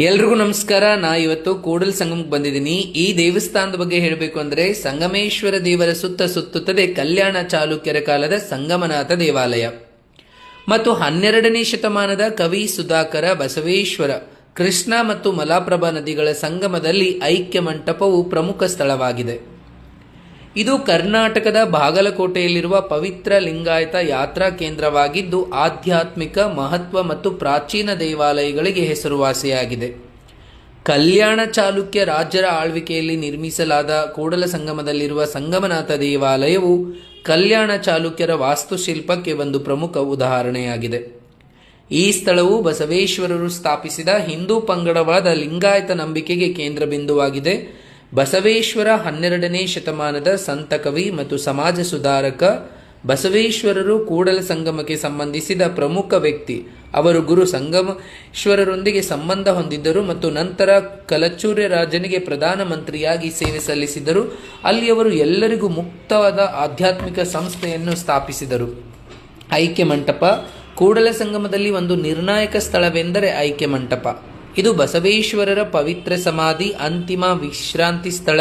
ಎಲ್ರಿಗೂ ನಮಸ್ಕಾರ. ನಾ ಇವತ್ತು ಕೂಡಲ್ ಸಂಗಮಕ್ಕೆ ಬಂದಿದ್ದೀನಿ. ಈ ದೇವಸ್ಥಾನದ ಬಗ್ಗೆ ಹೇಳಬೇಕು ಅಂದ್ರೆ ಸಂಗಮೇಶ್ವರ ದೇವರ ಸುತ್ತ ಸುತ್ತುತ್ತದೆ ಕಲ್ಯಾಣ ಚಾಲುಕ್ಯರ ಕಾಲದ ಸಂಗಮನಾಥ ದೇವಾಲಯ. ಮತ್ತು ಹನ್ನೆರಡನೇ ಶತಮಾನದ ಕವಿ ಸುಧಾಕರ ಬಸವೇಶ್ವರ ಕೃಷ್ಣ ಮತ್ತು ಮಲಾಪ್ರಭಾ ನದಿಗಳ ಸಂಗಮದಲ್ಲಿ ಐಕ್ಯ ಮಂಟಪವು ಪ್ರಮುಖ ಸ್ಥಳವಾಗಿದೆ. ಇದು ಕರ್ನಾಟಕದ ಬಾಗಲಕೋಟೆಯಲ್ಲಿರುವ ಪವಿತ್ರ ಲಿಂಗಾಯತ ಯಾತ್ರಾ ಕೇಂದ್ರವಾಗಿದ್ದು, ಆಧ್ಯಾತ್ಮಿಕ ಮಹತ್ವ ಮತ್ತು ಪ್ರಾಚೀನ ದೇವಾಲಯಗಳಿಗೆ ಹೆಸರುವಾಸಿಯಾಗಿದೆ. ಕಲ್ಯಾಣ ಚಾಲುಕ್ಯ ರಾಜ್ಯರ ಆಳ್ವಿಕೆಯಲ್ಲಿ ನಿರ್ಮಿಸಲಾದ ಕೂಡಲ ಸಂಗಮದಲ್ಲಿರುವ ಸಂಗಮನಾಥ ದೇವಾಲಯವು ಕಲ್ಯಾಣ ಚಾಲುಕ್ಯರ ವಾಸ್ತುಶಿಲ್ಪಕ್ಕೆ ಒಂದು ಪ್ರಮುಖ ಉದಾಹರಣೆಯಾಗಿದೆ. ಈ ಸ್ಥಳವು ಬಸವೇಶ್ವರರು ಸ್ಥಾಪಿಸಿದ ಹಿಂದೂ ಪಂಗಡವಾದ ಲಿಂಗಾಯತ ನಂಬಿಕೆಗೆ ಕೇಂದ್ರ ಬಿಂದುವಾಗಿದೆ. ಬಸವೇಶ್ವರ ಹನ್ನೆರಡನೇ ಶತಮಾನದ ಸಂತ ಕವಿ ಮತ್ತು ಸಮಾಜ ಸುಧಾರಕ, ಬಸವೇಶ್ವರರು ಕೂಡಲ ಸಂಗಮಕ್ಕೆ ಸಂಬಂಧಿಸಿದ ಪ್ರಮುಖ ವ್ಯಕ್ತಿ. ಅವರು ಗುರು ಸಂಗಮೇಶ್ವರರೊಂದಿಗೆ ಸಂಬಂಧ ಹೊಂದಿದ್ದರು ಮತ್ತು ನಂತರ ಕಲಚೂರ್ಯ ರಾಜನಿಗೆ ಪ್ರಧಾನಮಂತ್ರಿಯಾಗಿ ಸೇವೆ ಸಲ್ಲಿಸಿದರು. ಅಲ್ಲಿ ಅವರು ಎಲ್ಲರಿಗೂ ಮುಕ್ತವಾದ ಆಧ್ಯಾತ್ಮಿಕ ಸಂಸ್ಥೆಯನ್ನು ಸ್ಥಾಪಿಸಿದರು. ಐಕ್ಯ ಮಂಟಪ ಕೂಡಲ ಸಂಗಮದಲ್ಲಿ ಒಂದು ನಿರ್ಣಾಯಕ ಸ್ಥಳವೆಂದರೆ ಐಕ್ಯ ಮಂಟಪ. ಇದು ಬಸವೇಶ್ವರರ ಪವಿತ್ರ ಸಮಾಧಿ, ಅಂತಿಮ ವಿಶ್ರಾಂತಿ ಸ್ಥಳ.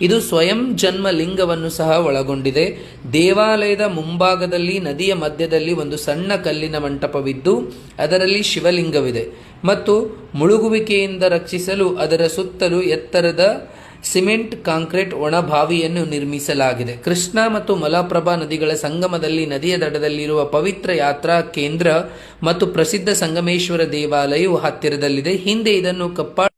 ಇದು ಸ್ವಯಂ ಜನ್ಮ ಲಿಂಗವನ್ನು ಸಹ ಒಳಗೊಂಡಿದೆ. ದೇವಾಲಯದ ಮುಂಭಾಗದಲ್ಲಿ, ನದಿಯ ಮಧ್ಯದಲ್ಲಿ ಒಂದು ಸಣ್ಣ ಕಲ್ಲಿನ ಮಂಟಪವಿದ್ದು, ಅದರಲ್ಲಿ ಶಿವಲಿಂಗವಿದೆ. ಮತ್ತು ಮುಳುಗುವಿಕೆಯಿಂದ ರಕ್ಷಿಸಲು ಅದರ ಸುತ್ತಲೂ ಎತ್ತರದ ಸಿಮೆಂಟ್, ಕಾಂಕ್ರೀಟ್ ಒಣಬಾವಿಯನ್ನು ನಿರ್ಮಿಸಲಾಗಿದೆ. ಕೃಷ್ಣ ಮತ್ತು ಮಲಪ್ರಭಾ ನದಿಗಳ ಸಂಗಮದಲ್ಲಿ, ನದಿಯ ದಡದಲ್ಲಿರುವ ಪವಿತ್ರ ಯಾತ್ರಾ ಕೇಂದ್ರ ಮತ್ತು ಪ್ರಸಿದ್ಧ ಸಂಗಮೇಶ್ವರ ದೇವಾಲಯವು ಹತ್ತಿರದಲ್ಲಿದೆ. ಹಿಂದೆ ಇದನ್ನು ಕಪ್ಪಾಡ